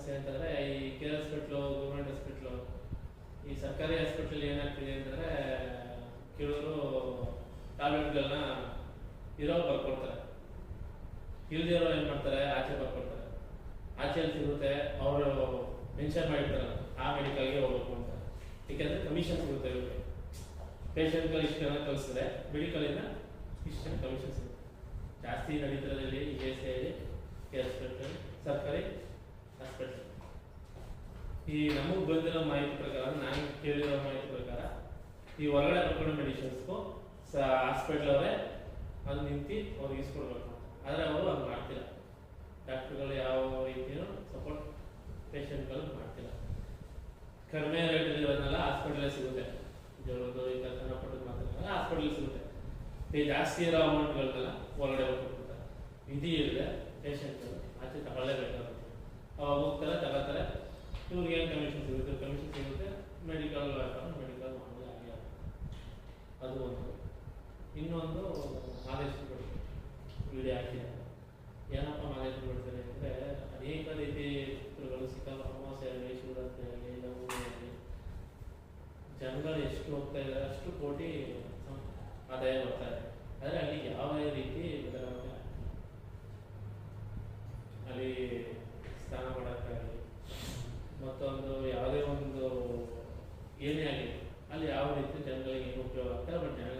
ಸಮಸ್ಯೆ ಅಂತಂದ್ರೆ ಈ ಕೇರ್ ಹಾಸ್ಪಿಟ್ಲು ಗೌರ್ಮೆಂಟ್ ಹಾಸ್ಪಿಟ್ಲು ಈ ಸರ್ಕಾರಿ ಹಾಸ್ಪಿಟ್ಲ್ ಏನಾಗ್ತಿದೆ ಅಂತಂದ್ರೆ, ಕೆಲವರು ಟ್ಯಾಬ್ಲೆಟ್ಗಳನ್ನ ಇರೋ ಬರ್ಕೊಡ್ತಾರೆ. ಇಲ್ದಿರೋ ಏನು ಮಾಡ್ತಾರೆ? ಆಚೆ ಬರ್ಕೊಡ್ತಾರೆ. ಆಚೆಯಲ್ಲಿ ಸಿಗುತ್ತೆ? ಅವರು ಮೆನ್ಷನ್ ಮಾಡಿರ್ತಾರೆ ಆ ಮೆಡಿಕಲ್ಗೆ ಹೋಗ್ಬೇಕು ಅಂತ. ಏಕೆಂದರೆ ಕಮಿಷನ್ ಸಿಗುತ್ತೆ ಇವರಿಗೆ. ಪೇಷಂಟ್ಗಳು ಇಷ್ಟು ಜನ ಕಳಿಸಿದ್ರೆ ಮೆಡಿಕಲಿಂದ ಇಷ್ಟು ಜನ ಕಮಿಷನ್ ಸಿಗುತ್ತೆ. ಜಾಸ್ತಿ ನಡೀತರದಲ್ಲಿ ಇ ಎಸ್ ಐಲಿ ಸರ್ಕಾರಿ ಈ ನಮಗೆ ಬಂದಿರೋ ಮಾಹಿತಿ ಪ್ರಕಾರ, ನಾನು ಕೇಳಿರೋ ಮಾಹಿತಿ ಪ್ರಕಾರ, ಈ ಹೊರಗಡೆ ಕರ್ಕೊಂಡು ಮೆಡಿಷನ್ಸ್ಗು ಹಾಸ್ಪಿಟಲ್ ಅವರೇ ಅಲ್ಲಿ ನಿಂತು ಅವ್ರು ಇಸ್ಕೊಡ್ಬೇಕು ಆದರೆ ಅವರು ಅದು ಮಾಡ್ತಿಲ್ಲ. ಡಾಕ್ಟರ್ಗಳು ಯಾವ ರೀತಿಯೂ ಸಪೋರ್ಟ್ ಪೇಷಂಟ್ಗಳು ಮಾಡ್ತಿಲ್ಲ. ಕಡಿಮೆ ರೇಟ್ ಇರೋದನ್ನೆಲ್ಲ ಹಾಸ್ಪಿಟಲೇ ಸಿಗುತ್ತೆ. ಜ್ವರದ್ದು ಈ ಥರ ಸಣ್ಣ ಪುಟ್ಟದ್ದು ಮಾತ್ರ ಹಾಸ್ಪಿಟಲ್ ಸಿಗುತ್ತೆ. ಈ ಜಾಸ್ತಿ ಇರೋ ಅಮೌಂಟ್ಗಳನ್ನೆಲ್ಲ ಹೊರಗಡೆ ಹೋಗ್ಬಿಡ್ತಾರೆ ವಿಧಿ ಇಲ್ಲದೆ ಪೇಷಂಟ್ಗಳು ಆಚೆ ತಗೊಳ್ಳೇಬೇಕಾಗುತ್ತೆ. ಅವಾಗ ಹೋಗ್ತಾರೆ ತಗೋತಾರೆ ಇವ್ರಿಗೆ ಏನು ಕಮಿಷನ್ ಸಿಗುತ್ತೆ ಕಮಿಷನ್ ಸಿಗುತ್ತೆ ಮೆಡಿಕಲ್ ವ್ಯಾಪಾರ ಮೆಡಿಕಲ್ ಮಾಮೂಲಿ ಆಗಿ ಆಗುತ್ತೆ. ಅದು ಒಂದು ಇನ್ನೊಂದು ಮಾದೇಶ್ವರ ವಿಡಿಯೋ ಹಾಕಿದ್ದಾರೆ ಏನಪ್ಪ ಮಾದೇಶ್ವರ ಬಿಡ್ತಾರೆ ಅಂದರೆ ಅನೇಕ ರೀತಿ ಚಿತ್ರಗಳು ಸಿಕ್ಕಲ್ಲ ಅಮಾವಾಸ್ಯೆ ಆಗಲಿ, ಶಿವರಾತ್ರಿ ಆಗಲಿ, ನವಮಿ ಆಗಲಿ. ಜನಗಳು ಎಷ್ಟು ಹೋಗ್ತಾ ಇದ್ದಾರೆ, ಅಷ್ಟು ಕೋಟಿ ಆದಾಯ ಬರ್ತಾ ಇದೆ. ಆದರೆ ಅಲ್ಲಿ ಯಾವ ರೀತಿ ಬದಲಾವಣೆ. ಅಲ್ಲಿ ಸ್ನಾನ ಮಾಡೋಕ್ಕಾಗಲಿ ಮತ್ತೊಂದು ಯಾವುದೇ ಒಂದು ಏನೇ ಆಗಲಿ, ಅಲ್ಲಿ ಯಾವ ರೀತಿ ಜನಗಳಿಗೆ ಏನು ಉಪಯೋಗ ಆಗ್ತಾರೆ ಬಟ್ ಜನಗಳಿಗೆ